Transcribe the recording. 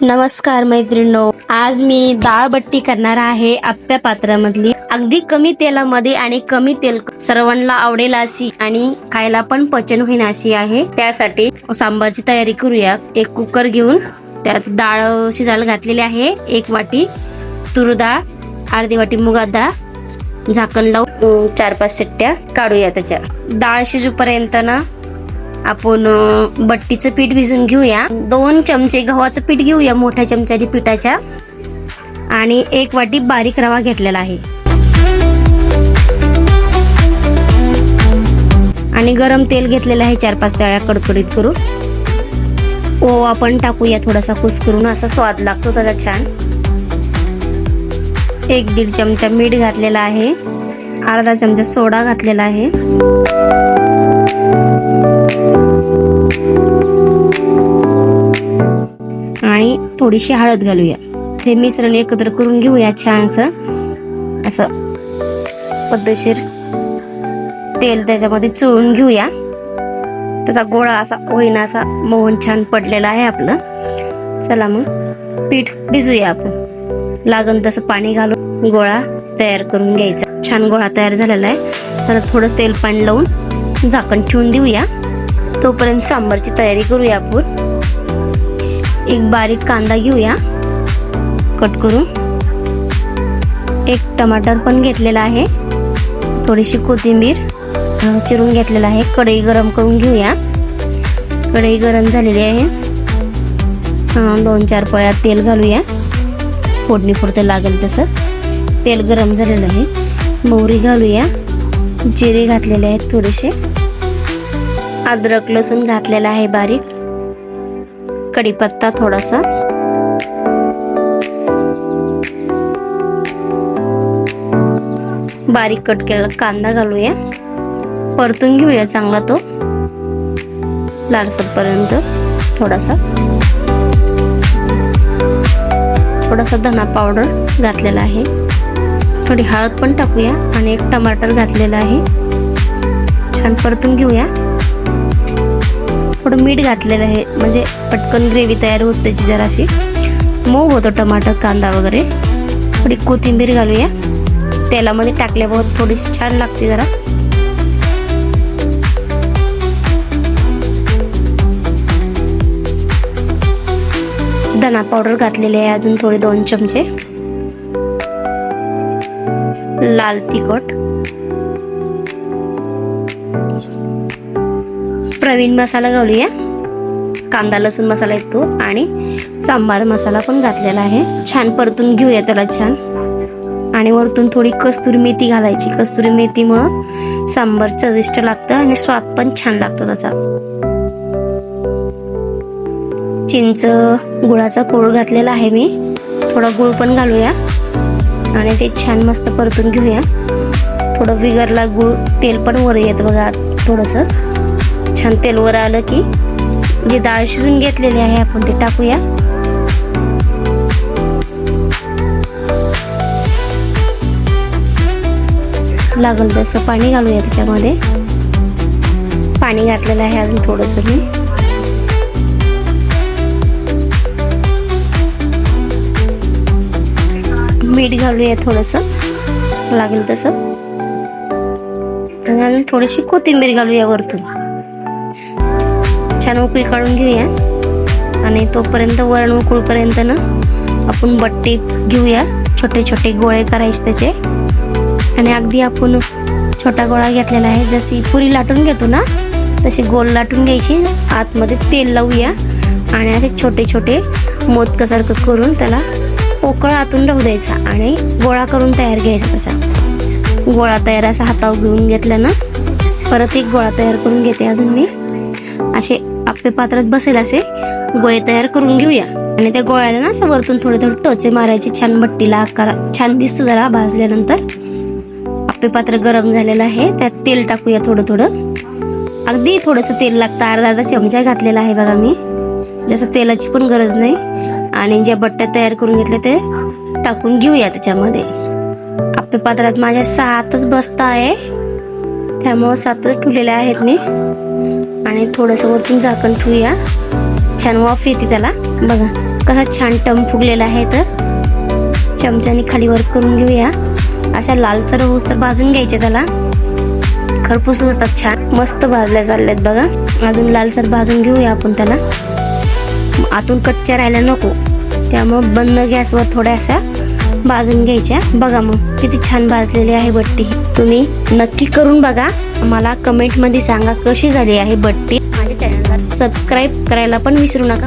नमस्कार मैत्रिणो आज मी डाळ बट्टी करणार आहे आप्या पात्रामधली. अगदी कमी तेलामध्ये आणि कमी तेल सर्वांना आवडेल अशी आणि खायला पण पचन होईल अशी आहे. त्यासाठी सांबारची तयारी करूया. एक कुकर घेऊन त्यात डाळ शिजायला घातलेली आहे. एक वाटी तूर डाळ अर्धी वाटी मुगा डाळ झाकण लावून चार पाच शिट्ट्या काढूया त्याच्या. डाळ शिजूपर्यंत ना आपण बट्टीचं पीठ भिजून घेऊया. दोन चमचे गव्हाचं पीठ घेऊया मोठ्या चमच्याने पिठाच्या. आणि एक वाटी बारीक रवा घेतलेला आहे. आणि गरम तेल घेतलेलं आहे चार पाच तळ्या कडकडीत करून. ओवा पण टाकूया थोडासा कुस करून असा स्वाद लागतो त्याचा छान. एक दीड चमचा मीठ घातलेला आहे. अर्धा चमचा सोडा घातलेला आहे. थोडीशी हळद घालूया. हे मिश्रण एकत्र करून घेऊया छानसं. असं पद्धतशीर तेल त्याच्यामध्ये चोळून घेऊया. त्याचा गोळा असा होईना असा मोहन छान पडलेला आहे आपलं. चला मग पीठ भिजूया आपण. लागन तसं पाणी घालून गोळा तयार करून घ्यायचा. छान गोळा तयार झालेला आहे. त्याला थोडं तेल पाणी लावून झाकण ठेवून देऊया. तोपर्यंत सांबारची तयारी करूया आपण. एक बारीक कांदा घेऊया. कट करून. एक टमाटर पण घेतलेला आहे. थोडीशी कोथिंबीर चिरून घेतलेला आहे. कढई गरम करून घेऊया. कढई गरम झालेली आहे. दोन चार पळ्या तेल घालूया. फोडणीपुरतं लागेल तसं. तेल गरम झालेलं आहे. मोहरी घालूया. जिरे घातलेले आहेत थोडेसे. अद्रक लसूण घातलेला आहे बारीक. कढीपत्ता थोडासा. बारीक कट केलेला कांदा घालूया. परतून घेऊया चांगला तो. लालसरपर्यंत थोडासा. थोडासा धना पावडर घातलेला आहे. थोडी हळद पण टाकूया आणि एक टमाटर घातलेला आहे. छान परतून घेऊया. थोडं मीठ घातलेलं आहे. म्हणजे पटकन ग्रेव्ही तयार होत त्याची जराशी. मऊ होतो टमाटर कांदा वगैरे. थोडी कोथिंबीर घालूया. तेलामध्ये टाकल्याबरोबर थोडीशी छान लागते जरा. धना पावडर घातलेली आहे अजून थोडे दोन चमचे. लाल तिखट. प्रवीण मसाला घालूया. कांदा लसूण मसाला येतो आणि सांबार मसाला पण घातलेला आहे. छान परतून घेऊया त्याला छान. आणि वरतून थोडी कस्तुरी मेथी घालायची. कस्तुरी मेथीमुळं सांबार चविष्ट लागतं आणि स्वाद पण छान लागतो त्याचा. चिंच गुळाचा कोळ घातलेला आहे मी. थोडा गुळ पण घालूया. आणि ते छान मस्त परतून घेऊया. थोडं बिगरला गुळ तेल पण वर येत बघा थोडंसं. छान तेल वर आलं की जी डाळ शिजून घेतलेली आहे आपण ते टाकूया. लागल तसं पाणी घालूया त्याच्यामध्ये. पाणी घातलेलं आहे अजून थोडंसं मी. मीठ घालूया थोडंसं. लागेल तसं. आणि अजून थोडीशी कोथिंबीर घालूया वरतून. छान उकळी काढून घेऊया. आणि तोपर्यंत वरण उकळूपर्यंत ना आपण बट्टी घेऊया. छोटे छोटे गोळे करायचे त्याचे. आणि अगदी आपण छोटा गोळा घेतलेला आहे. जशी पुरी लाटून घेतो ना तशी गोल लाटून घ्यायची. आतमध्ये तेल लावूया. आणि असे छोटे छोटे मोदकासारखं करून त्याला पोकळ आतून राहू द्यायचा. आणि गोळा करून तयार घ्यायचा त्याचा. गोळा तयार असा हातावर घेऊन घेतला ना परत एक गोळा तयार करून घेते अजून मी. असे आपल्या पात्रात बसेल असे. गोळे तयार करून घेऊया. आणि त्या गोळ्याला ना असं वरतून थोडे थोडे टोचे मारायचे. छान बट्टीला आकार छान दिसतो जरा भाजल्यानंतर. आपले पात्र गरम झालेलं आहे. त्यात तेल टाकूया थोडं थोडं. अगदी थोडंसं तेल लागतं. अर्धा अर्धा चमचा घातलेला आहे बघा मी. जसं तेलाची पण गरज नाही. आणि ज्या बट्ट्या तयार करून घेतल्या ते टाकून घेऊया त्याच्यामध्ये. आपल्या पात्रात माझ्या सातच बसता आहे. त्यामुळं सातच ठेवलेल्या आहेत मी. आणि थोडंसं वरतून झाकण ठेवूया. छान वाफ येते त्याला. बघा कसा छान टम फुगलेला आहे तर. चमच्याने खाली वर करून घेऊया. अशा लालसर होस तर भाजून घ्यायचे त्याला. खरपूस असतात छान. मस्त भाजल्या चालल्यात बघा. अजून लालसर भाजून घेऊया आपण त्याला. आतून कच्च्या राहायला नको. त्यामुळं बंद गॅसवर थोड्या अशा भाजून घ्यायच्या. बघा मग किती छान भाजलेली आहे बट्टी. तुम्ही नक्की करून बघा. मला कमेंटमध्ये सांगा कशी झाली आहे बट्टी. माझ्या चॅनलला सबस्क्राईब करायला पण विसरू नका.